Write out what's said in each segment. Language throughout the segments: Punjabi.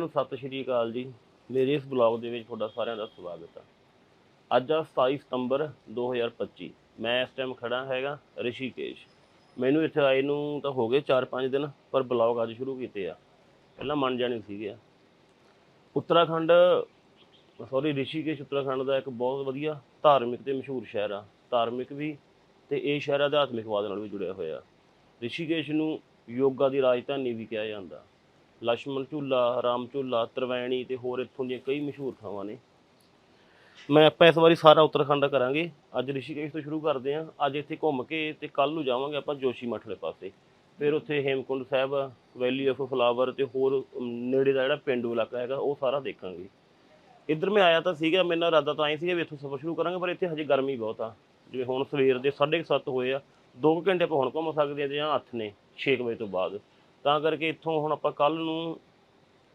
ਸਾਰਿਆਂ ਨੂੰ ਸਤਿ ਸ਼੍ਰੀ ਅਕਾਲ ਜੀ। ਮੇਰੇ ਇਸ ਬਲੌਗ ਦੇ ਵਿੱਚ ਤੁਹਾਡਾ ਸਾਰਿਆਂ ਦਾ ਸਵਾਗਤ ਹੈ ਅੱਜ ਆ 27 ਸਤੰਬਰ 2025 ਮੈਂ ਇਸ ਟਾਈਮ ਖੜਾ ਹੈਗਾ ਰਿਸ਼ੀਕੇਸ਼। ਮੈਨੂੰ ਇੱਥੇ ਆਏ ਨੂੰ ਤਾਂ ਹੋ ਗਏ 4-5 ਦਿਨ, ਪਰ ਬਲੌਗ ਅੱਜ ਸ਼ੁਰੂ ਕੀਤੇ ਆ। ਪਹਿਲਾਂ ਮੰਨ ਜਾਣੇ ਸੀਗੇ ਉੱਤਰਾਖੰਡ ਸੌਰੀ ਰਿਸ਼ੀਕੇਸ਼ ਉੱਤਰਾਖੰਡ ਦਾ ਇੱਕ ਬਹੁਤ ਵਧੀਆ ਧਾਰਮਿਕ ਤੇ ਮਸ਼ਹੂਰ ਸ਼ਹਿਰ ਆ। ਧਾਰਮਿਕ ਵੀ ਤੇ ਇਹ ਸ਼ਹਿਰ ਅਧਿਆਤਮਿਕਵਾਦ ਨਾਲ ਵੀ ਜੁੜਿਆ ਹੋਇਆ। ਰਿਸ਼ੀਕੇਸ਼ ਨੂੰ ਯੋਗਾ ਦੀ ਰਾਜਧਾਨੀ ਵੀ ਕਿਹਾ ਜਾਂਦਾ। ਲక్ష్ਮਣ ਝੂਲਾ, ਰਾਮ ਝੂਲਾ, ਤਰਵੈਣੀ ਤੇ ਹੋਰ ਇੱਥੋਂ ਦੀਆਂ ਕਈ ਮਸ਼ਹੂਰ ਥਾਵਾਂ ਨੇ। ਮੈਂ ਆਪਾਂ ਇਸ ਵਾਰੀ ਸਾਰਾ ਉੱਤਰਾਖੰਡ ਕਰਾਂਗੇ। ਅੱਜ ਰਿਸ਼ੀਕੇਸ਼ ਤੋਂ ਸ਼ੁਰੂ ਕਰਦੇ ਆਂ ਅੱਜ ਇੱਥੇ ਘੁੰਮ ਕੇ ਤੇ ਕੱਲ ਨੂੰ ਜਾਵਾਂਗੇ ਆਪਾਂ ਜੋਸ਼ੀ ਮਠਲੇ ਪਾਸੇ। ਫਿਰ ਉੱਥੇ Hemkund Sahib valley of flower ਤੇ ਹੋਰ ਨੇੜੇ ਦਾ ਜਿਹੜਾ ਪਿੰਡੂ ਇਲਾਕਾ ਹੈਗਾ, ਉਹ ਸਾਰਾ ਦੇਖਾਂਗੇ। ਇੱਧਰ ਮੈਂ ਆਇਆ ਤਾਂ ਸੀਗਾ, ਮੇਰਾ ਇਰਾਦਾ ਤਾਂ ਐ ਸੀਗਾ ਵੀ ਇੱਥੋਂ ਸਫ਼ਰ ਸ਼ੁਰੂ ਕਰਾਂਗੇ, ਪਰ ਇੱਥੇ ਹਜੇ ਗਰਮੀ ਬਹੁਤ ਆ। ਜਿਵੇਂ ਹੁਣ ਸਵੇਰ ਦੇ 7:30 ਹੋਏ ਆ 2 ਘੰਟੇ ਆਪਾਂ ਹੁਣ ਘੁੰਮ ਸਕਦੇ ਆ ਜਾਂ ਹੱਥ ਨੇ 6 ਵਜੇ ਤੋਂ ਬਾਅਦ। ਤਾਂ ਕਰਕੇ ਇੱਥੋਂ ਹੁਣ ਆਪਾਂ ਕੱਲ ਨੂੰ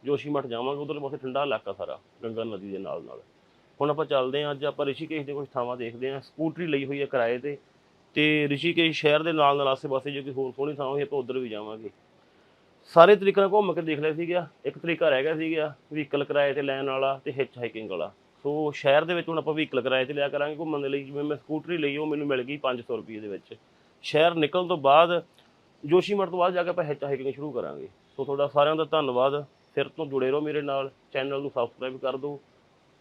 ਜੋਸ਼ੀਮਠ ਜਾਵਾਂਗੇ ਉਧਰ ਪਾਸੇ ਠੰਡਾ ਇਲਾਕਾ ਸਾਰਾ, ਗੰਗਾ ਨਦੀ ਦੇ ਨਾਲ ਨਾਲ। ਹੁਣ ਆਪਾਂ ਚੱਲਦੇ ਹਾਂ, ਅੱਜ ਆਪਾਂ ਰਿਸ਼ੀਕੇਸ਼ ਦੇ ਕੁਝ ਥਾਵਾਂ ਦੇਖਦੇ ਹਾਂ। ਸਕੂਟਰੀ ਲਈ ਹੋਈ ਹੈ ਕਿਰਾਏ ਤੇ ਤੇ ਰਿਸ਼ੀਕੇਸ਼ ਸ਼ਹਿਰ ਦੇ ਨਾਲ ਨਾਲ ਆਸੇ-ਪਾਸੇ ਜੋ ਕਿ ਹੋਰ ਸੋਹਣੀ ਥਾਂ ਹੋਈ, ਆਪਾਂ ਉਧਰ ਵੀ ਜਾਵਾਂਗੇ। ਸਾਰੇ ਤਰੀਕੇ ਨਾਲ ਘੁੰਮ ਕੇ ਦੇਖ ਲਿਆ ਸੀਗਾ, ਇੱਕ ਤਰੀਕਾ ਰਹਿ ਗਿਆ ਸੀਗਾ ਵਹੀਕਲ ਕਿਰਾਏ ਤੇ ਲੈਣ ਵਾਲਾ ਤੇ ਹਿੱਚ ਹਾਈਕਿੰਗ ਵਾਲਾ। ਸੋ ਸ਼ਹਿਰ ਦੇ ਵਿੱਚ ਹੁਣ ਆਪਾਂ ਵਹੀਕਲ ਕਿਰਾਏ ਤੇ ਲਿਆ ਕਰਾਂਗੇ ਘੁੰਮਣ ਦੇ ਲਈ, ਜਿਵੇਂ ਮੈਂ ਸਕੂਟਰੀ ਲਈ, ਉਹ ਮੈਨੂੰ ਮਿਲ ਗਈ 500 ਰੁਪਏ ਦੇ ਵਿੱਚ। ਸ਼ਹਿਰ ਨਿਕਲਣ ਤੋਂ ਬਾਅਦ ਜੋਸ਼ੀਮਠ ਤੋਂ ਬਾਅਦ ਜਾ ਕੇ ਆਪਾਂ ਹਿੱਚ ਹਾਈਕਿੰਗ ਸ਼ੁਰੂ ਕਰਾਂਗੇ। ਸੋ ਤੁਹਾਡਾ ਸਾਰਿਆਂ ਦਾ ਧੰਨਵਾਦ। ਫਿਰ ਤੋਂ ਜੁੜੇ ਰਹੋ ਮੇਰੇ ਨਾਲ। ਚੈਨਲ ਨੂੰ ਸਬਸਕ੍ਰਾਈਬ ਕਰ ਦਿਓ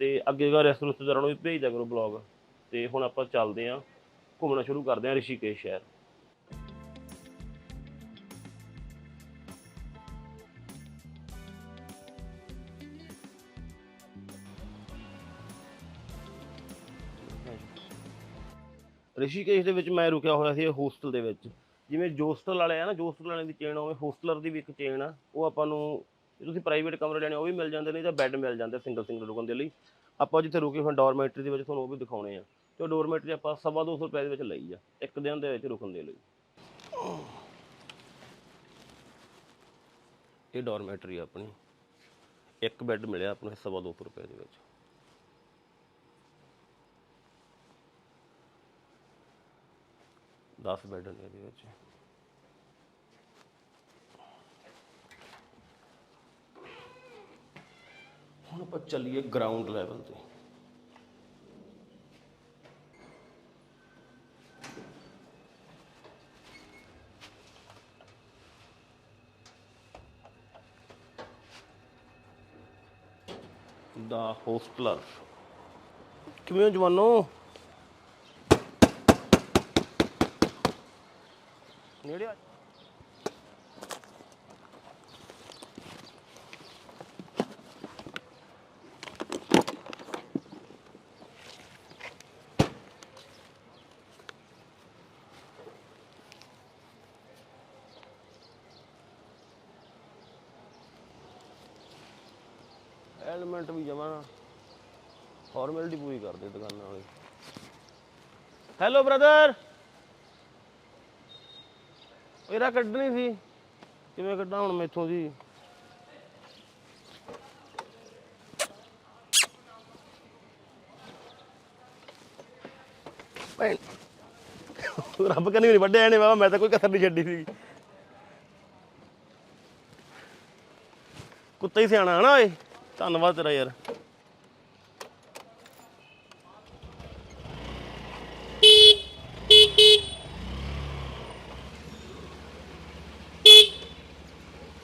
ਤੇ ਅੱਗੇ ਦਾ ਰੈਸਟ ਰਿਸ਼ਤੇਦਾਰਾਂ ਨੂੰ ਵੀ ਭੇਜ ਦਿਆ ਕਰੋ ਬਲੌਗ ਤੇ ਹੁਣ ਆਪਾਂ ਚੱਲਦੇ ਆਂ ਘੁੰਮਣਾ ਸ਼ੁਰੂ ਕਰਦੇ ਆਂ ਰਿਸ਼ੀਕੇਸ਼ ਸ਼ਹਿਰ। ਰਿਸ਼ੀਕੇਸ਼ ਦੇ ਵਿੱਚ ਮੈਂ ਰੁਕਿਆ ਹੋਇਆ ਸੀ ਹੋਸਟਲ ਦੇ ਵਿੱਚ। ਜਿਵੇਂ ਜੋਸਟਲ ਵਾਲੇ ਆ ਨਾ, ਜੋਸਟਲ ਵਾਲਿਆਂ ਦੀ ਚੇਨ ਉਵੇਂ ਹੋਸਟਲਰ ਦੀ ਵੀ ਇੱਕ ਚੇਨ ਆ। ਉਹ ਆਪਾਂ ਨੂੰ, ਜੇ ਤੁਸੀਂ ਪ੍ਰਾਈਵੇਟ ਕਮਰੇ ਲੈਣੇ ਉਹ ਵੀ ਮਿਲ ਜਾਂਦੇ ਨੇ ਜਾਂ ਬੈੱਡ ਮਿਲ ਜਾਂਦੇ ਸਿੰਗਲ ਸਿੰਗਲ ਰੁਕਣ ਦੇ ਲਈ। ਆਪਾਂ ਜਿੱਥੇ ਰੁਕੇ ਹੋਏ ਡੋਰਮੈਟਰੀ ਦੇ ਵਿੱਚ ਤੁਹਾਨੂੰ ਉਹ ਵੀ ਦਿਖਾਉਣੇ ਆ। ਤੇ ਡੋਰਮੈਟਰੀ ਆਪਾਂ ਸਵਾ ਦੋ ਸੌ ਰੁਪਏ ਦੇ ਵਿੱਚ ਲਈ ਆ, ਇੱਕ ਦਿਨ ਦੇ ਵਿੱਚ ਰੁਕਣ ਦੇ ਲਈ। ਇਹ ਡੋਰਮੈਟਰੀ ਆਪਣੀ। ਇੱਕ ਬੈੱਡ ਮਿਲਿਆ ਆਪਾਂ ਨੂੰ ਸਵਾ ਦੋ ਸੌ ਰੁਪਏ ਦੇ ਵਿੱਚ। ਦਸ ਬੈੱਡ ਨੇ ਇਹਦੇ ਵਿੱਚ। ਹੁਣ ਆਪਾਂ ਚੱਲੀਏ ਗਰਾਊਂਡ ਲੈਵਲ ਤੇ। ਦਾ ਹੋਸਟਲਰ ਕਿਵੇਂ ਜਵਾਨੋ? ਨੇੜੇ ਆ ਐਲੀਮੈਂਟ ਵੀ ਜਮਾ ਫਾਰਮੈਲਿਟੀ ਪੂਰੀ ਕਰਦੇ ਦੁਕਾਨਾਂ ਵਾਲੇ। ਹੈਲੋ ਬ੍ਰਦਰ ਇਹਦਾ ਕੱਢਣੀ ਸੀ। ਕਿਵੇਂ ਕੱਢਾਂ ਹੁਣ ਮੈਥੋਂ ਜੀ? ਭੈਣ, ਰੱਬ ਕਨੀ ਨਹੀਂ ਵੱਡੇ ਨੇ ਬਾਬਾ ਮੈਂ ਤਾਂ ਕੋਈ ਕਸਰ ਨਹੀਂ ਛੱਡੀ ਸੀ ਕੁੱਤਾ ਹੀ ਸਿਆਣਾ ਹਨਾ ਓਏ। ਧੰਨਵਾਦ ਤੇਰਾ ਯਾਰ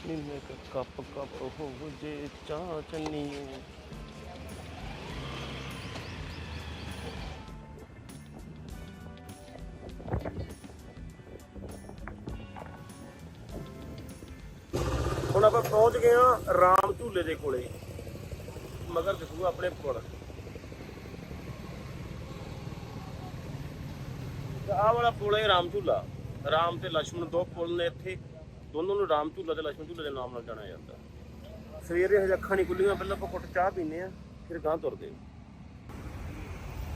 ਨੀਲੇ ਕ ਕੱਪ ਕੱਪ ਹੋ ਜੇ ਚਾਹ ਚੰਨੀ। ਹੁਣ ਆਪਾਂ ਪਹੁੰਚ ਗਏ ਆ ਰਾਮ ਝੂਲੇ ਦੇ ਕੋਲੇ। ਮਗਰ ਦਿਖੂਗਾ ਆਪਣੇ ਪੁਲ। ਆਹ ਵਾਲਾ ਪੁਲ ਹੈ ਰਾਮ ਝੂਲਾ। ਰਾਮ ਤੇ ਲక్ష్మణ ਦੋ ਪੁਲ ਨੇ ਇੱਥੇ। ਦੋਨੋਂ ਨੂੰ ਰਾਮ ਝੂਲਾ ਤੇ ਲక్ష్ਮਣ ਝੂਲੇ ਦੇ ਨਾਮ ਨਾਲ ਜਾਣਿਆ ਜਾਂਦਾ। ਸਵੇਰੇ ਹਜੇ ਅੱਖਾਂ ਨਹੀਂ ਖੁੱਲੀਆਂ ਪਹਿਲਾਂ ਆਪਾਂ ਕੁੱਟ ਚਾਹ ਪੀਨੇ ਆ ਫਿਰ ਗਾਂ ਤੁਰਦੇ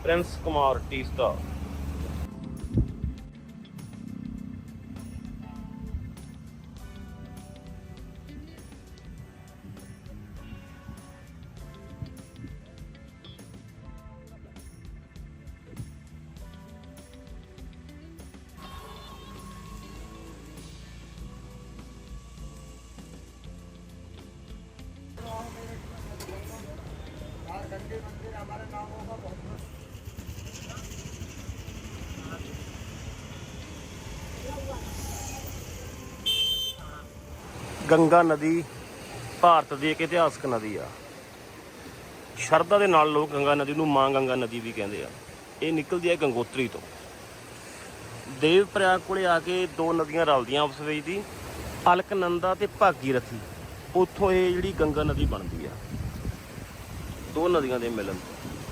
ਪ੍ਰਿੰਸ ਕੁਮਾਰ ਟੀਸਟਾ ਗੰਗਾ ਨਦੀ ਭਾਰਤ ਦੀ ਇੱਕ ਇਤਿਹਾਸਕ ਨਦੀ ਆ। ਸ਼ਰਧਾ ਦੇ ਨਾਲ ਲੋਕ ਗੰਗਾ ਨਦੀ ਨੂੰ ਮਾਂ ਗੰਗਾ ਨਦੀ ਵੀ ਕਹਿੰਦੇ ਆ। ਇਹ ਨਿਕਲਦੀ ਹੈ ਗੰਗੋਤਰੀ ਤੋਂ। ਦੇਵ ਪ੍ਰਯਾਗ ਕੋਲੇ ਆ ਕੇ ਦੋ ਨਦੀਆਂ ਰਲਦੀਆਂ ਉਸ ਵਿੱਚ ਦੀ, ਅਲਕਨੰਦਾ ਤੇ ਭਾਗੀਰਥੀ। ਉੱਥੋਂ ਇਹ ਜਿਹੜੀ ਗੰਗਾ ਨਦੀ ਬਣਦੀ ਆ। ਦੋ ਨਦੀਆਂ ਦੇ ਮਿਲਣ।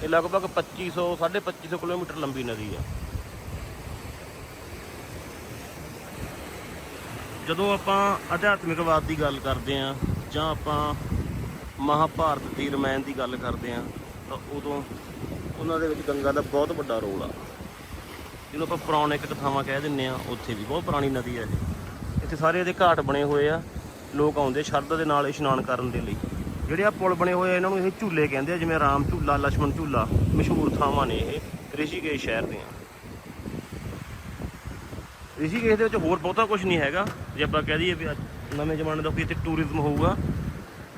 ਇਹ ਲਗਭਗ 2500 2500 ਕਿਲੋਮੀਟਰ ਲੰਬੀ ਨਦੀ ਆ। ਜਦੋਂ ਆਪਾਂ ਅਧਿਆਤਮਿਕਵਾਦ ਦੀ ਗੱਲ ਕਰਦੇ ਆ, ਜਾਂ ਆਪਾਂ ਮਹਾਭਾਰਤ ਦੀ ਰਮਾਇਣ ਦੀ ਗੱਲ ਕਰਦੇ ਆ, ਤਾਂ ਉਦੋਂ ਉਹਨਾਂ ਦੇ ਵਿੱਚ ਗੰਗਾ ਦਾ ਬਹੁਤ ਵੱਡਾ ਰੋਲ ਆ। ਜਿਹਨੂੰ ਆਪਾਂ ਪੌਰਾਣਿਕ ਕਥਾਵਾਂ ਕਹਿ ਦਿੰਨੇ ਆ, ਉੱਥੇ ਵੀ ਬਹੁਤ ਪੁਰਾਣੀ ਨਦੀ ਹੈ ਇਹ। ਇੱਥੇ ਸਾਰੇ ਇਹਦੇ ਘਾਟ ਬਣੇ ਹੋਏ ਆ। ਲੋਕ ਆਉਂਦੇ ਸ਼ਰਧਾ ਦੇ ਨਾਲ ਇਸ਼ਨਾਨ ਕਰਨ ਦੇ ਲਈ। ਜਿਹੜੇ ਆ ਪੁਲ ਬਣੇ ਹੋਏ ਆ, ਇਹਨਾਂ ਨੂੰ ਇਹ ਝੂਲੇ ਕਹਿੰਦੇ ਆ, ਜਿਵੇਂ ਰਾਮ ਝੂਲਾ ਲక్ష్మణ ਝੂਲਾ, ਮਸ਼ਹੂਰ ਥਾਵਾਂ ਨੇ ਇਹ, ਰਿਸ਼ੀਕੇਸ਼ ਸ਼ਹਿਰ ਦੀਆਂ। ਰਿਸ਼ੀਕੇਸ਼ ਦੇ ਵਿੱਚ ਹੋਰ ਬਹੁਤਾ ਕੁਝ ਨਹੀਂ ਹੈਗਾ। ਜੇ ਆਪਾਂ ਕਹਿ ਦਈਏ ਵੀ ਨਵੇਂ ਜ਼ਮਾਨੇ ਦਾ ਕੋਈ ਇੱਥੇ ਟੂਰਿਜ਼ਮ ਹੋਊਗਾ,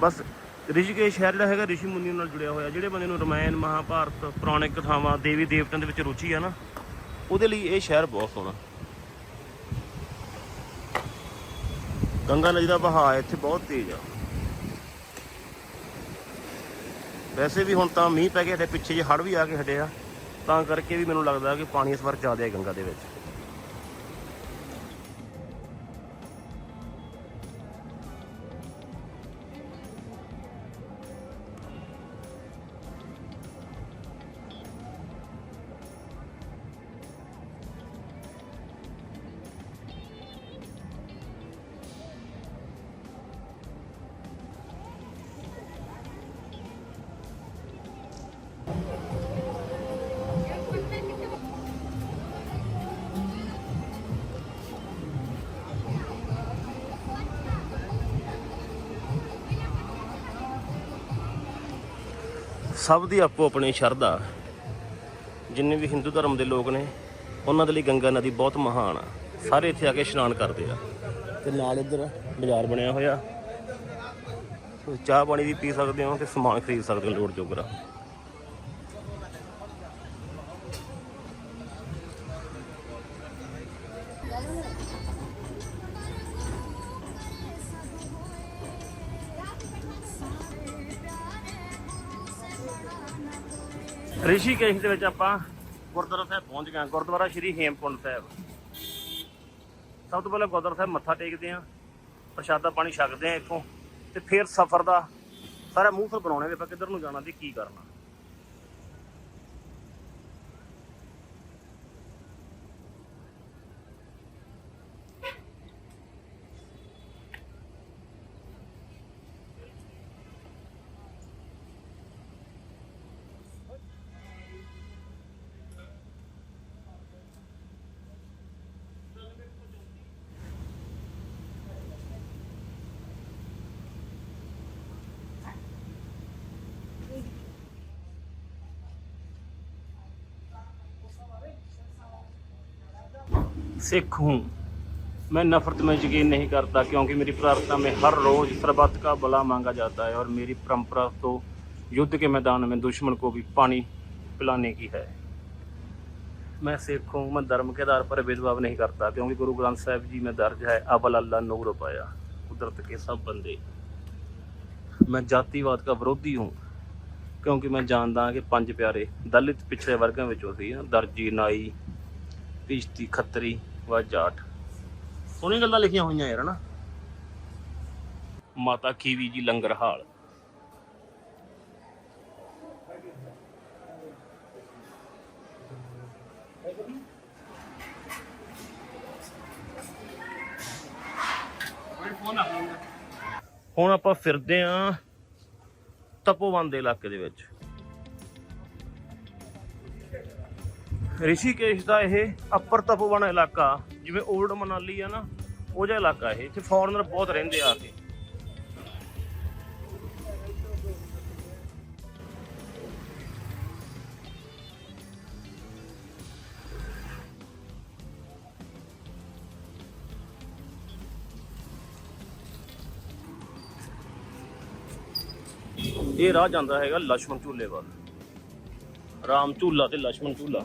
ਬਸ ਰਿਸ਼ੀਕੇਸ਼ ਸ਼ਹਿਰ ਜਿਹੜਾ ਹੈਗਾ, ਰਿਸ਼ੀ ਮੁਨੀ ਨਾਲ ਜੁੜਿਆ ਹੋਇਆ। ਜਿਹੜੇ ਬੰਦੇ ਨੂੰ ਰਮਾਇਣ, ਮਹਾਭਾਰਤ, ਪੌਰਾਣਿਕ ਕਥਾਵਾਂ ਦੇਵੀ ਦੇਵਤਿਆਂ ਦੇ ਵਿੱਚ ਰੁਚੀ ਆ ਨਾ, ਉਹਦੇ ਲਈ ਇਹ ਸ਼ਹਿਰ ਬਹੁਤ ਸੋਹਣਾ। ਗੰਗਾ ਨਦੀ ਦਾ ਬਹਾਅ ਇੱਥੇ ਬਹੁਤ ਤੇਜ਼ ਆ। ਵੈਸੇ ਵੀ ਹੁਣ ਤਾਂ ਮੀਂਹ ਪੈ ਗਿਆ ਤੇ ਪਿੱਛੇ ਜੇ ਹੜ੍ਹ ਵੀ ਆ ਕੇ ਹਟੇ ਆ। ਤਾਂ ਕਰਕੇ ਵੀ ਮੈਨੂੰ ਲੱਗਦਾ ਕਿ ਪਾਣੀ ਇਸ ਵਾਰ ਜ਼ਿਆਦਾ ਹੈ ਗੰਗਾ ਦੇ ਵਿੱਚ। ਸਭ ਦੀ ਆਪੋ ਆਪਣੀ ਸ਼ਰਧਾ। ਜਿੰਨੇ ਵੀ ਹਿੰਦੂ ਧਰਮ ਦੇ ਲੋਕ ਨੇ, ਉਹਨਾਂ ਦੇ ਲਈ ਗੰਗਾ ਨਦੀ ਬਹੁਤ ਮਹਾਨ ਆ। ਸਾਰੇ ਇੱਥੇ ਆ ਕੇ ਇਸ਼ਨਾਨ ਕਰਦੇ ਆ। ਤੇ ਨਾਲ ਇੱਧਰ ਬਾਜ਼ਾਰ ਬਣਿਆ ਹੋਇਆ। ਤੁਸੀਂ ਚਾਹ ਪਾਣੀ ਵੀ ਪੀ ਸਕਦੇ ਹੋ ਤੇ ਸਮਾਨ ਖਰੀਦ ਸਕਦੇ ਹੋ ਲੋੜ ਜੋਗਰਾ। ਰਿਸ਼ੀਕੇਸ਼ ਦੇ ਵਿੱਚ ਆਪਾਂ ਗੁਰਦੁਆਰਾ ਸਾਹਿਬ ਪਹੁੰਚ ਗਏ ਹਾਂ। ਗੁਰਦੁਆਰਾ ਸ਼੍ਰੀ ਹੇਮਕੁੰਟ ਸਾਹਿਬ ਸਭ ਤੋਂ ਪਹਿਲਾਂ ਗੁਰਦੁਆਰਾ ਸਾਹਿਬ ਮੱਥਾ ਟੇਕਦੇ ਆਂ ਪ੍ਰਸ਼ਾਦਾ ਪਾਣੀ ਛਕਦੇ ਆਂ ਇੱਥੋਂ ਤੇ ਫਿਰ ਸਫ਼ਰ ਦਾ ਸਾਰਾ ਮੂੰਹ ਫਿਰ ਬਣਾਉਣੇ ਵੀ ਆਪਾਂ ਕਿੱਧਰ ਨੂੰ ਜਾਣਾ ਤੇ ਕੀ ਕਰਨਾ सिख हूँ मैं नफरत में यकीन नहीं करता क्योंकि मेरी प्रार्थना में हर रोज सरबत का भला मांगा जाता है और मेरी परंपरा तो युद्ध के मैदान में दुश्मन को भी पानी पिलाने की है मैं सिख हूँ मैं धर्म के आधार पर भेदभाव नहीं करता क्योंकि गुरु ग्रंथ साहिब जी में दर्ज है अवल अल्लाह नूर पाया कुदरत के सब बंदे मैं ਜਾਤੀਵਾਦ ਦਾ ਵਿਰੋਧੀ ਹੂੰ ਕਿਉਂਕਿ ਮੈਂ ਜਾਣਦਾ ਹਾਂ ਕਿ ਪੰਜ ਪਿਆਰੇ ਦਲਿਤ ਪਿਛੜੇ ਵਰਗਾਂ ਵਿੱਚੋਂ ਸੀ ਦਰਜੀ ਨਾਈ ਪਿਸ਼ਤੀ ਖੱਤਰੀ ਵਾ ਜਾਟ। ਸੋਹਣੀ ਗੱਲਾਂ ਲਿਖੀਆਂ ਹੋਈਆਂ ਯਾਰ ਨਾ ਮਾਤਾ ਖੀਵੀ ਜੀ ਲੰਗਰ ਹਾਲ। ਹੁਣ ਆਪਾਂ ਫਿਰਦੇ ਆਂ ਤਪੋਵਨ ਦੇ ਇਲਾਕੇ ਦੇ ਵਿੱਚ। ਰਿਸ਼ੀਕੇਸ਼ ਦਾ ਇਹ ਅਪਰ ਤਪੋਵਨ ਇਲਾਕਾ, ਜਿਵੇਂ 올ਡ ਮਨਾਲੀ ਆ ਨਾ, ਉਹ ਜਿਹਾ ਇਲਾਕਾ ਇਹ, ਇੱਥੇ ਫੋਰਨਰ ਬਹੁਤ ਰਹਿੰਦੇ ਆ ਕੇ। ਇਹ ਰਾਹ ਜਾਂਦਾ ਹੈਗਾ ਲక్ష్మణ ਝੂਲੇ ਵੱਲ। ਰਾਮ ਝੂਲਾ ਤੇ ਲక్ష్మణ ਝੂਲਾ।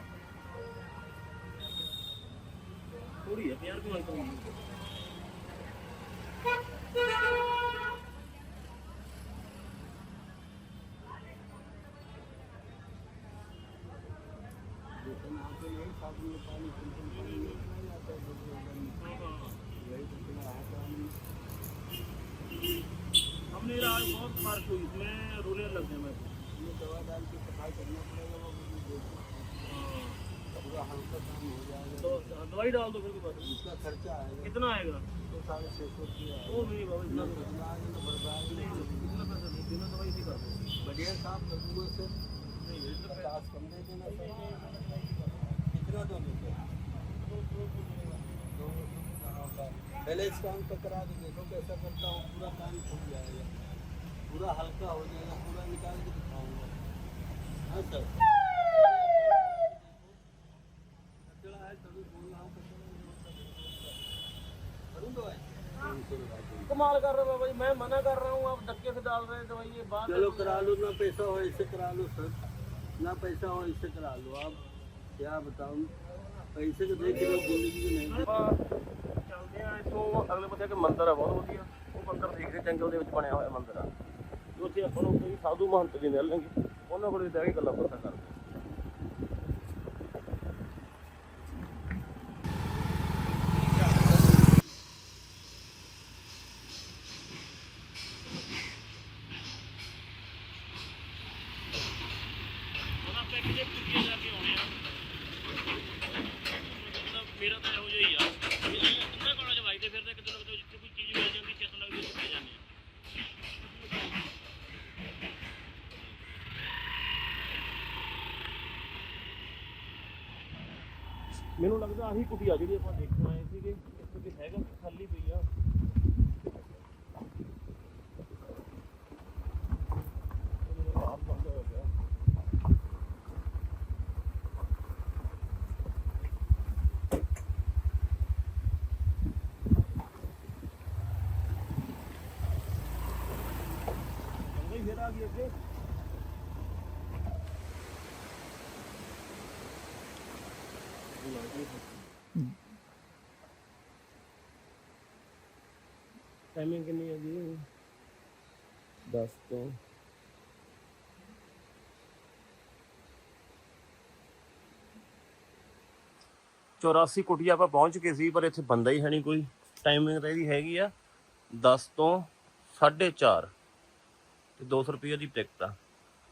हमने आज बहुत फ़र्क हुई इसमें रोने लग गए मैं। दवा डाल के सफ़ाई करना पड़ेगा वो मुझे देखो। पूरा हल्का काम हो जाएगा। तो दवाई डाल दो फिर उसका खर्चा आएगा। कितना आएगा? तो साढ़े छः सौ वो बाबा इतना आगे तो बर्बाद नहीं नहीं। पैसा नहीं बिना दवाई नहीं कर बढ़िया साफ़ कर सर नहीं इतना पैसा पचास कम दे देना सर कितना दोगे पहले इस काम का करा के देखो कैसा करता हूँ। पूरा काम खुल जाएगा। पूरा हल्का हो जाएगा पूरा निकाल के दिखाऊँगा। हाँ सर। रुपये की। कमाल कर रहे हो बाबा जी मैं मना कर रहा हूँ आप धक्के से डाल रहे हैं दवाई ये बात चलो करा लो ना पैसा हो ऐसे करा लो सर ना पैसा हो ऐसे करा लो आप क्या बताऊँ पैसे तो देख लो जिंदगी में नहीं ਆਪਾਂ ਚੱਲਦੇ ਆ ਇੱਥੋਂ ਅਗਲੇ ਪਾਸੇ ਇੱਕ ਮੰਦਿਰ ਆ ਬਹੁਤ ਵਧੀਆ ਉਹ ਮੰਦਿਰ ਦੇਖਦੇ ਜੰਗਲ ਦੇ ਵਿੱਚ ਬਣਿਆ ਹੋਇਆ ਮੰਦਿਰ ਆ ਉੱਥੇ ਆਪਾਂ ਨੂੰ ਕੋਈ ਸਾਧੂ ਮਹੰਤ ਜੀ ਮਿਲਣਗੇ ਉਹਨਾਂ ਕੋਲ ਬਹਿ ਕੇ ਗੱਲਾਂ ਬਾਤਾਂ ਕਰਦੇ ਹੁਣ ਆਪਾਂ ਜਾ ਕੇ ਆਉਣੇ ਆ ਮਤਲਬ ਮੇਰਾ ਤਾਂ ਇਹੋ ਜਿਹਾ ਹੀ ਆ ਉਹਨਾਂ ਕੋਲਾਂ ਚ ਵੱਜਦੇ ਫਿਰਦੇ ਕਿਤੇ ਨਾ ਕਿਤੇ ਜਿੱਥੇ ਕੋਈ ਚੀਜ਼ ਮਿਲ ਜਾਂਦੀ ਚਿੱਤ ਲੱਗਦੀ ਉੱਥੇ ਜਾਂਦੇ ਆ ਮੈਨੂੰ ਲੱਗਦਾ ਆਹੀ ਕੁਟੀਆ ਜਿਹੜੀ ਆਪਾਂ ਦੇਖਣ ਆਏ ਸੀਗੇ, ਇੱਥੇ ਕਿ ਹੈਗਾ ਖਾਲੀ ਪਈ ਆ ਉਹ ਬਾਹਰ ਬੰਦ ਹੋ ਗਿਆ ਨਹੀਂ ਫੇਰ ਅੱਗੇ ਟਾਈਮਿੰਗ ਕਿੰਨੀ ਹੈ ਜੀ? 10 ਤੋਂ। ਚੌਰਾਸੀ ਕੁਟੀਆ ਆਪਾਂ ਪਹੁੰਚ ਗਏ ਸੀ, ਪਰ ਇੱਥੇ ਬੰਦਾ ਹੀ ਹੈ ਨਹੀਂ ਕੋਈ। ਟਾਈਮਿੰਗ ਤਾਂ ਇਹਦੀ ਹੈਗੀ ਆ। 10 ਤੋਂ 4:30 ਤੇ 200 ਰੁਪਏ ਦੀ ਟਿਕਟ ਆ।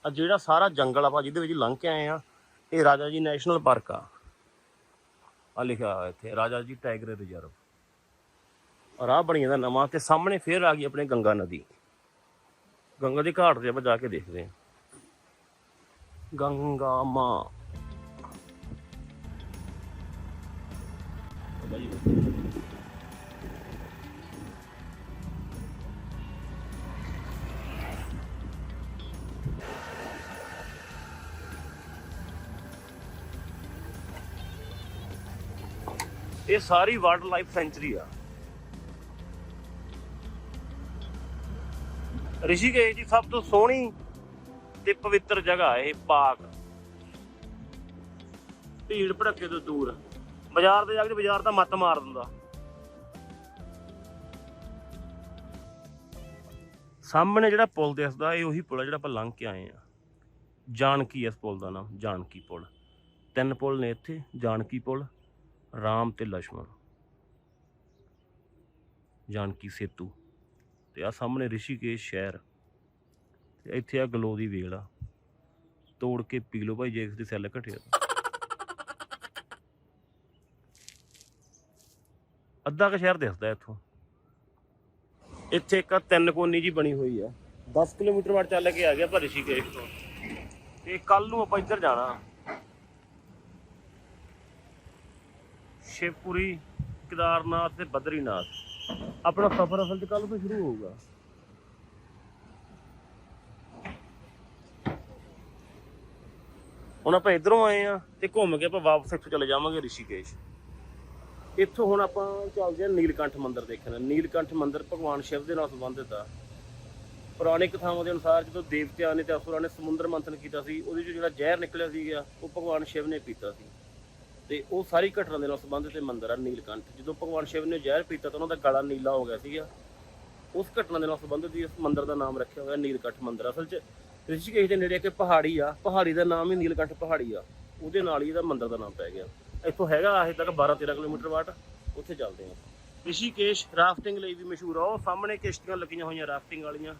ਆ ਜਿਹੜਾ ਸਾਰਾ ਜੰਗਲ ਆਪਾਂ ਜਿਹਦੇ ਵਿੱਚ ਲੰਘ ਕੇ ਆਏ ਆ, ਇਹ ਰਾਜਾ ਜੀ ਨੈਸ਼ਨਲ ਪਾਰਕ ਆ। ਆ ਲਿਖਿਆ ਹੋਇਆ ਇੱਥੇ, ਰਾਜਾ ਜੀ ਟਾਈਗਰ ਰਿਜ਼ਰਵ। ਔਰ ਆ ਬਣੀ ਜਾਂਦਾ ਨਵਾਂ ਤੇ ਸਾਹਮਣੇ ਫੇਰ ਆ ਗਈ ਆਪਣੇ ਗੰਗਾ ਨਦੀ। ਗੰਗਾ ਦੀ ਘਾਟ ਤੇ ਆਪਾਂ ਜਾ ਕੇ ਦੇਖਦੇ ਹਾਂ ਗੰਗਾ ਮਾਂ। ਇਹ ਸਾਰੀ ਵਾਈਲਡ ਲਾਈਫ ਸੈਂਚੁਰੀ ਆ। ਰਿਸ਼ੀਕੇਸ਼ ਦੀ ਸਭ ਤੋਂ ਸੋਹਣੀ ਤੇ ਪਵਿੱਤਰ ਜਗ੍ਹਾ ਇਹ ਪਾਕ ਭੀੜ ਭੜੱਕੇ ਤੋਂ ਦੂਰ ਬਾਜ਼ਾਰ ਦੇ ਜਾ ਕੇ ਬਾਜ਼ਾਰ ਤਾਂ ਮੱਤ ਮਾਰ ਦਿੰਦਾ। ਸਾਹਮਣੇ ਜਿਹੜਾ ਪੁਲ ਦਿਸਦਾ, ਇਹ ਉਹੀ ਪੁਲ ਆ ਜਿਹੜਾ ਆਪਾਂ ਲੰਘ ਕੇ ਆਏ ਆ। ਜਾਨਕੀ ਇਸ ਪੁਲ ਦਾ ਨਾਮ, ਜਾਨਕੀ ਪੁਲ। ਤਿੰਨ ਪੁਲ ਨੇ ਇੱਥੇ, ਜਾਨਕੀ ਪੁਲ ਰਾਮ ਤੇ ਲక్ష్మణ ਜਾਨਕੀ ਸੇਤੂ ਤੇ ਆ ਸਾਹਮਣੇ ਰਿਸ਼ੀਕੇਸ਼ ਸ਼ਹਿਰ ਇੱਥੇ ਆ ਗਲੋ ਦੀ ਵੇਲ ਆ। ਤੋੜ ਕੇ ਪੀ ਲਓ ਭਾਈ, ਜੇ ਇਸ ਦੇ ਸੈੱਲ ਘਟਿਆ ਅੱਧਾ ਕ ਸ਼ਹਿਰ ਦਿਸਦਾ ਇੱਥੋਂ। ਇੱਥੇ ਇੱਕ ਤਿੰਨ ਕੋਨੀ ਜੀ ਬਣੀ ਹੋਈ ਆ। 10 ਕਿਲੋਮੀਟਰ ਵਾਰ ਚੱਲ ਕੇ ਆ ਗਿਆ ਪਰ ਰਿਸ਼ੀਕੇਸ਼ ਤੋਂ। ਤੇ ਕੱਲ ਨੂੰ ਆਪਾਂ ਇੱਧਰ ਜਾਣਾ। ਸ਼ਿਵਪੁਰੀ ਕੇਦਾਰਨਾਥ ਤੇ ਬਦਰੀਨਾਥ। ਆਪਣਾ ਸਫ਼ਰ ਅਸਲ 'ਚ ਕੱਲ ਤੋਂ ਸ਼ੁਰੂ ਹੋਊਗਾ। ਹੁਣ ਆਪਾਂ ਇਧਰੋਂ ਆਏ ਆ ਤੇ ਘੁੰਮ ਕੇ ਆਪਾਂ ਵਾਪਸ ਇੱਥੋਂ ਚਲੇ ਜਾਵਾਂਗੇ ਰਿਸ਼ੀਕੇਸ਼। ਇੱਥੋਂ ਹੁਣ ਆਪਾਂ ਚੱਲਦੇ ਆ ਨੀਲਕੰਠ ਮੰਦਿਰ ਦੇਖਣ। ਨੀਲਕੰਠ ਮੰਦਿਰ ਭਗਵਾਨ ਸ਼ਿਵ ਦੇ ਨਾਲ ਸੰਬੰਧਿਤ ਆ। ਪੁਰਾਣੇ ਕਥਾਵਾਂ ਦੇ ਅਨੁਸਾਰ ਜਦੋਂ ਦੇਵਤਿਆਂ ਨੇ ਤੇ ਅਸੁਰਾਂ ਨੇ ਸਮੁੰਦਰ ਮੰਥਨ ਕੀਤਾ ਸੀ, ਉਹਦੇ ਚੋਂ ਜਿਹੜਾ ਜ਼ਹਿਰ ਨਿਕਲਿਆ ਸੀਗਾ, ਉਹ ਭਗਵਾਨ ਸ਼ਿਵ ਨੇ ਪੀਤਾ ਸੀ। ਤੇ ਉਹ ਸਾਰੀ ਘਟਨਾ ਦੇ ਨਾਲ ਸੰਬੰਧਿਤ ਇਹ ਮੰਦਿਰ ਆ ਨੀਲਕੰਠ। ਜਦੋਂ ਭਗਵਾਨ ਸ਼ਿਵ ਨੇ ਜ਼ਹਿਰ ਪੀਤਾ ਤਾਂ ਉਹਨਾਂ ਦਾ ਗਲਾ ਨੀਲਾ ਹੋ ਗਿਆ ਸੀਗਾ। ਉਸ ਘਟਨਾ ਦੇ ਨਾਲ ਸੰਬੰਧਿਤ ਹੀ ਇਸ ਮੰਦਿਰ ਦਾ ਨਾਮ ਰੱਖਿਆ ਹੋਇਆ ਨੀਲਕੰਠ ਮੰਦਿਰ। ਅਸਲ 'ਚ ਰਿਸ਼ੀਕੇਸ਼ ਦੇ ਨੇੜੇ ਇੱਕ ਪਹਾੜੀ ਆ। ਪਹਾੜੀ ਦਾ ਨਾਮ ਹੀ ਨੀਲਕੰਠ ਪਹਾੜੀ ਆ। ਉਹਦੇ ਨਾਲ ਹੀ ਇਹਦਾ ਮੰਦਿਰ ਦਾ ਨਾਮ ਪੈ ਗਿਆ। ਇੱਥੋਂ ਹੈਗਾ ਅਜੇ ਤੱਕ 12 13 ਕਿਲੋਮੀਟਰ ਵਾਟ। ਉੱਥੇ ਚੱਲਦੇ ਆ। ਰਿਸ਼ੀਕੇਸ਼ ਰਾਫਟਿੰਗ ਲਈ ਵੀ ਮਸ਼ਹੂਰ ਆ। ਉਹ ਸਾਹਮਣੇ ਕਿਸ਼ਤੀਆਂ ਲੱਗੀਆਂ ਹੋਈਆਂ ਰਾਫਟਿੰਗ ਵਾਲੀਆਂ।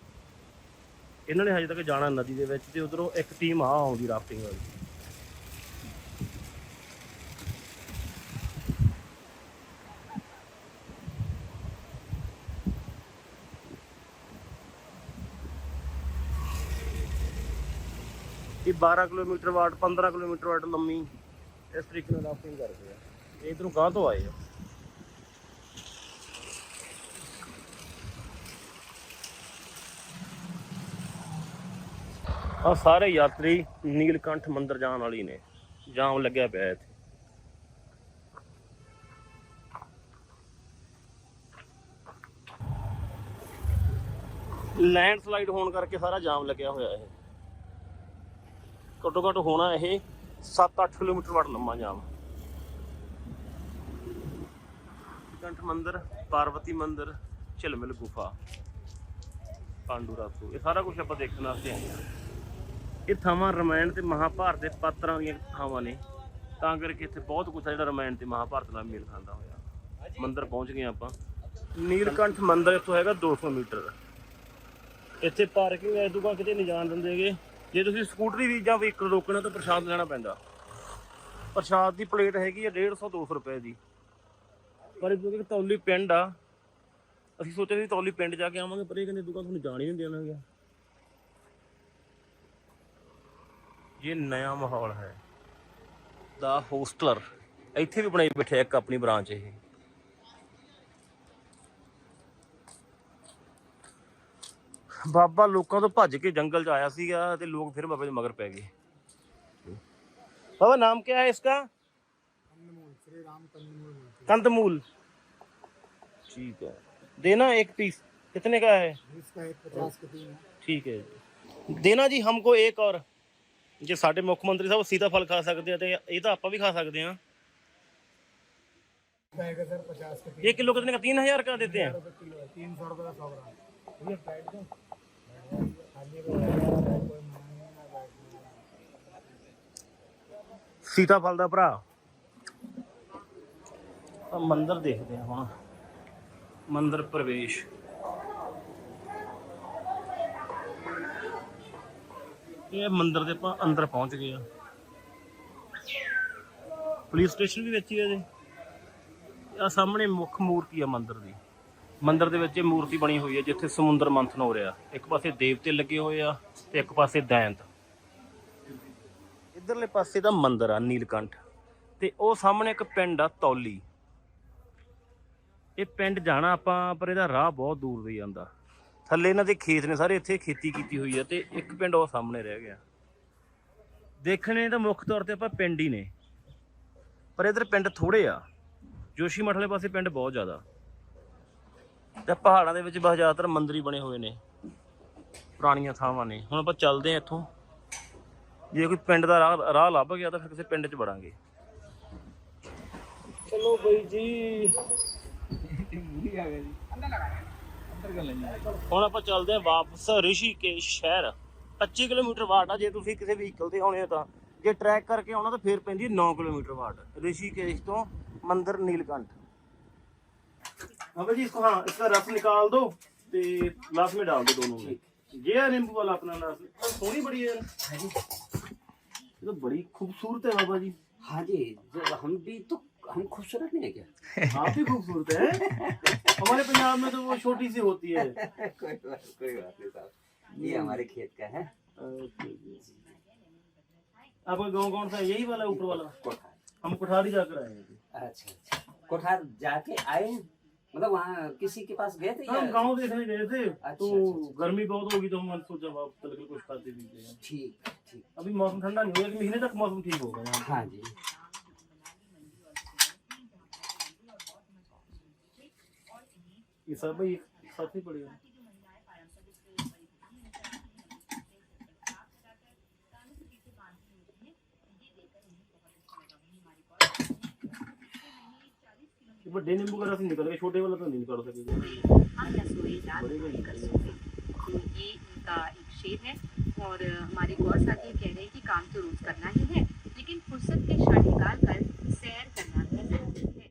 ਇਹਨਾਂ ਨੇ ਹਜੇ ਤੱਕ ਜਾਣਾ ਨਦੀ ਦੇ ਵਿੱਚ ਤੇ ਉਧਰੋਂ ਇੱਕ ਟੀਮ ਆ ਆਉਂਦੀ ਰਾਫਟਿੰਗ ਵਾਲੀ। ਇਹ 12 ਕਿਲੋਮੀਟਰ ਵਾਟ 15 ਕਿਲੋਮੀਟਰ ਵਾਟ ਲੰਮੀ ਇਸ ਤਰੀਕੇ ਨਾਲ ਰਾਫਟਿੰਗ ਕਰਦੇ ਆ। ਇਹ ਇਧਰੋਂ ਗਾਂ ਤੋਂ ਆਏ ਆ। ਆ ਸਾਰੇ ਯਾਤਰੀ ਨੀਲਕੰਠ ਮੰਦਿਰ ਜਾਣ ਵਾਲੀ ਨੇ। ਜਾਮ ਲੱਗਿਆ ਪਿਆ ਇੱਥੇ। ਲੈਂਡ ਸਲਾਈਡ ਹੋਣ ਕਰਕੇ ਸਾਰਾ ਜਾਮ ਲੱਗਿਆ ਹੋਇਆ ਇਹ। ਘੱਟੋ ਘੱਟ ਹੋਣਾ ਇਹ 7-8 ਕਿਲੋਮੀਟਰ ਵੱਡ ਲੰਮਾ ਜਾਮ। ਕੰਠ ਮੰਦਿਰ, ਪਾਰਵਤੀ ਮੰਦਿਰ, ਝਿਲਮਿਲ ਗੁਫਾ ਪਾਂਡੂ ਰਾਤੂ ਇਹ ਸਾਰਾ ਕੁਝ ਆਪਾਂ ਦੇਖਣ ਵਾਸਤੇ ਆਏ ਹਾਂ। ਇਹ ਥਾਵਾਂ ਰਮਾਇਣ ਤੇ ਮਹਾਭਾਰਤ ਦੇ ਪਾਤਰਾਂ ਦੀਆਂ ਥਾਵਾਂ ਨੇ। ਤਾਂ ਕਰਕੇ ਇੱਥੇ ਬਹੁਤ ਕੁਝ ਆ ਜਿਹੜਾ ਰਮਾਇਣ ਤੇ ਮਹਾਭਾਰਤ ਨਾਲ ਮੇਲ ਖਾਂਦਾ ਹੋਇਆ। ਮੰਦਿਰ ਪਹੁੰਚ ਗਏ ਆਪਾਂ। ਨੀਲਕੰਠ ਮੰਦਿਰ ਇੱਥੋਂ ਹੈਗਾ 200 ਮੀਟਰ ਇੱਥੇ ਪਾਰਕਿੰਗ ਐ ਦੁਕਾਨ ਕਿਤੇ ਨਹੀਂ ਜਾਣ ਦਿੰਦੇਗੇ ਜੇ ਤੁਸੀਂ ਸਕੂਟਰੀ ਵੀ ਜਾਂ ਵਹੀਕਲ ਰੋਕਣਾ ਤਾਂ ਪ੍ਰਸ਼ਾਦ ਲੈਣਾ ਪੈਂਦਾ। ਪ੍ਰਸ਼ਾਦ ਦੀ ਪਲੇਟ ਹੈਗੀ ਆ 150 200 ਰੁਪਏ ਦੀ। ਪਰ ਇਹ ਕਿਉਂਕਿ ਤੌਲੀ ਪਿੰਡ ਆ। ਅਸੀਂ ਸੋਚਿਆ ਸੀ ਤੌਲੀ ਪਿੰਡ ਜਾ ਕੇ ਆਵਾਂਗੇ, ਪਰ ਇਹ ਕਹਿੰਦੇ ਦੁਕਾਨ ਤੁਹਾਨੂੰ ਜਾਣ ਹੀ ਨਹੀਂ ਦੇਣਾਗਾ ਇਹ ਨਵਾਂ ਮਾਹੌਲ ਹੈ। ਦਾ ਹੋਸਟਲਰ। ਇੱਥੇ ਵੀ ਬਣਾਈ ਬੈਠੇ ਇੱਕ ਆਪਣੀ ਬ੍ਰਾਂਚ ਇਹ। ਬਾਬਾ ਲੋਕਾਂ ਤੋਂ ਭੱਜ ਕੇ ਜੰਗਲ 'ਚ ਆਇਆ ਸੀਗਾ ਤੇ ਲੋਕ ਫਿਰ ਬਾਬੇ ਦੇ ਮਗਰ ਪੈ ਗਏ बाबा नाम क्या है इसका श्री राम कंदमूल कंदमूल ठीक है देना एक पीस कितने का है इसका एक पचास के तीन है ਠੀਕ ਹੈ ਜੀ ਦੇਣਾ ਜੀ ਹਮਕੋ ਇੱਕ ਔਰ ਜੇ ਸਾਡੇ ਮੁੱਖ ਮੰਤਰੀ ਸਾਹਿਬ ਸੀਤਾਫਲ ਖਾ ਸਕਦੇ ਆ ਤੇ ਇਹ ਤਾਂ ਆਪਾਂ ਵੀ ਖਾ ਸਕਦੇ ਆ रहेगा सर पचास के ये किलो कितने का तीन हजार का देते हैं तीन किलो है तीन सौ रुपये का सौ ग्राम ਸੀਤਾਫਲ ਦਾ ਭਰਾ। ਆ ਮੰਦਿਰ ਦੇਖਦੇ ਆ ਹੁਣ। ਮੰਦਿਰ ਪ੍ਰਵੇਸ਼। ਇਹ ਮੰਦਿਰ ਦੇ ਆਪਾਂ ਅੰਦਰ ਪਹੁੰਚ ਗਏ ਆ। ਪੁਲਿਸ ਸਟੇਸ਼ਨ ਵੀ ਵਿੱਚ ਹੀ ਹੈ ਜੀ। ਆ ਸਾਹਮਣੇ ਮੁੱਖ ਮੂਰਤੀ ਆ ਮੰਦਿਰ ਦੀ। ਮੰਦਿਰ ਦੇ ਵਿੱਚ ਇਹ ਮੂਰਤੀ ਬਣੀ ਹੋਈ ਹੈ ਜਿੱਥੇ ਸਮੁੰਦਰ ਮੰਥਨ ਹੋ ਰਿਹਾ। ਇੱਕ ਪਾਸੇ ਦੇਵਤੇ ਲੱਗੇ ਹੋਏ ਆ ਤੇ ਇੱਕ ਪਾਸੇ ਦੈਂਤ। ਇਧਰਲੇ ਪਾਸੇ ਦਾ ਮੰਦਿਰ ਆ, ਨੀਲਕੰਠ। ਤੇ ਉਹ ਸਾਹਮਣੇ ਇੱਕ ਪਿੰਡ ਆ, ਤੌਲੀ। ਇਹ ਪਿੰਡ ਜਾਣਾ ਆਪਾਂ, ਪਰ ਇਹਦਾ ਰਾਹ ਬਹੁਤ ਦੂਰ ਦੇ ਜਾਂਦਾ। ਥੱਲੇ ਇਹਨਾਂ ਦੇ ਖੇਤ ਨੇ ਸਾਰੇ, ਇੱਥੇ ਖੇਤੀ ਕੀਤੀ ਹੋਈ ਹੈ ਤੇ ਇੱਕ ਪਿੰਡ ਉਹ ਸਾਹਮਣੇ ਰਹਿ ਗਿਆ। ਦੇਖਣੇ ਤਾਂ ਮੁੱਖ ਤੌਰ ਤੇ ਆਪਾਂ ਪਿੰਡ ਹੀ ਨੇ। ਪਰ ਇਧਰ ਪਿੰਡ ਥੋੜੇ ਆ। ਜੋਸ਼ੀ ਮਠਲੇ ਪਾਸੇ ਪਿੰਡ ਬਹੁਤ ਜ਼ਿਆਦਾ। ਤੇ ਪਹਾੜਾਂ ਦੇ ਵਿੱਚ ਬਹੁਤ ਜ਼ਿਆਦਾਤਰ ਮੰਦਿਰ ਬਣੇ ਹੋਏ ਨੇ ਪੁਰਾਣੀਆਂ ਥਾਵਾਂ ਨੇ। ਹੁਣ ਆਪਾਂ ਚੱਲਦੇ ਹਾਂ ਇੱਥੋਂ। ਜੇ ਕੋਈ ਪਿੰਡ ਦਾ ਰਾਹ ਰਾਹ ਲੱਭ ਗਿਆ ਤਾਂ ਫਿਰ ਕਿਸੇ ਪਿੰਡ 'ਚ ਵੜਾਂਗੇ। ਚਲੋ ਬਈ ਜੀ। ਹੁਣ ਆਪਾਂ ਚੱਲਦੇ ਹਾਂ ਵਾਪਸ ਰਿਸ਼ੀਕੇਸ਼ ਸ਼ਹਿਰ। 25 ਕਿਲੋਮੀਟਰ ਵਾਟ ਆ ਜੇ ਤੁਸੀਂ ਕਿਸੇ ਵਹੀਕਲ ਤੇ ਆਉਣੇ ਹੋ ਤਾਂ। ਜੇ ਟਰੈਕ ਕਰਕੇ ਆਉਣਾ ਤਾਂ ਫਿਰ ਪੈਂਦੀ 9 ਕਿਲੋਮੀਟਰ ਵਾਟ। ਰਿਸ਼ੀਕੇਸ਼ ਤੋਂ ਮੰਦਰ ਨੀਲਕੰਠ। बाबा जी इसको हाँ इसका रस निकाल दो ते ग्लास में डाल दो दोनों में। ये है नींबू वाला अपना में सोनी बड़ी है। ये तो बड़ी खूबसूरत है बाबा जी। हाँ जी हम भी तो हम खूबसूरत नहीं है क्या? आप भी खूबसूरत है? हमारे पंजाब में तो वो छोटी सी होती है। कोई बात कोई बात नहीं साहब। ये हमारे खेत का है। आपका गाँव कौन सा है? यही वाला ऊपर वाला? हम कुठारी जाकर आए हैं। अच्छा अच्छा। कोठार जाके आए मतलब वहाँ किसी के पास गए थे हम गाँव देखने गए थे। अच्छा, तो अच्छा, अच्छा। गर्मी बहुत होगी तो हमने सोचा आप तलकल कुछ खाते पीते हैं। ठीक ठीक। अभी मौसम ठंडा नहीं हुआ एक महीने तक मौसम ठीक होगा हाँ जी। ये सब भाई साथ ही पड़ेगा बड़े नींबू का रस निकल गया छोटे वाला तो नहीं निकल सकेगा हाँ रसोई दाल तो ये इनका एक शेर है और हमारे गौर साथी कह रहे हैं कि काम तो रोज करना ही है लेकिन फुर्सत के शाही निकाल कर सैर करना है।